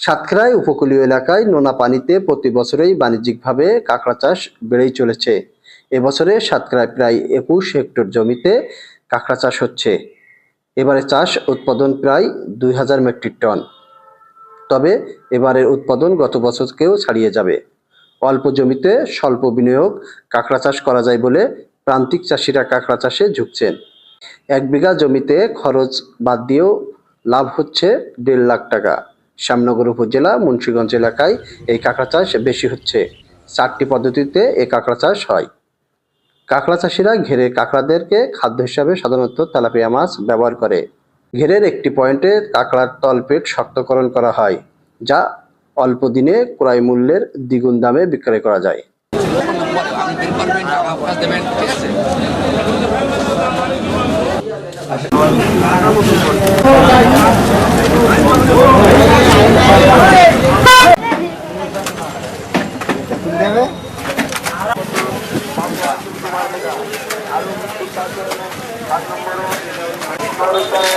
সাতক্ষীরায় উপকূলীয় এলাকায় নোনা পানিতে প্রতি বছরেই বাণিজ্যিকভাবে কাঁকড়া চাষ বেড়েই চলেছে। এবছরে সাতক্ষীরায় প্রায় একুশ হেক্টর জমিতে কাঁকড়া চাষ হচ্ছে। এবারে চাষ উৎপাদন প্রায় দুই হাজার মেট্রিক টন। তবে এবারের উৎপাদন গত বছরকেও ছাড়িয়ে যাবে। অল্প জমিতে স্বল্প বিনিয়োগ কাঁকড়া চাষ করা যায় বলে প্রান্তিক চাষিরা কাঁকড়া চাষে ঝুঁকছেন। এক বিঘা জমিতে খরচ বাদ দিয়েও লাভ হচ্ছে দেড় লাখ টাকা। শ্যামনগর উপজেলা, মুন্সিগঞ্জ এলাকায় এই কাঁকড়া চাষ বেশি হচ্ছে। চারটি পদ্ধতিতে এই কাঁকড়া চাষ হয়। কাঁকড়া চাষিরা ঘেরে কাঁকড়াদেরকে খাদ্য হিসাবে সাধারণত তেলাপিয়া মাছ ব্যবহার করে। ঘেরের একটি পয়েন্টে কাঁকড়ার তলপেট শক্তকরণ করা হয়, যা অল্প দিনে ক্রয় মূল্যের দ্বিগুণ দামে বিক্রয় করা যায়। বলে আপনি বিল করবেন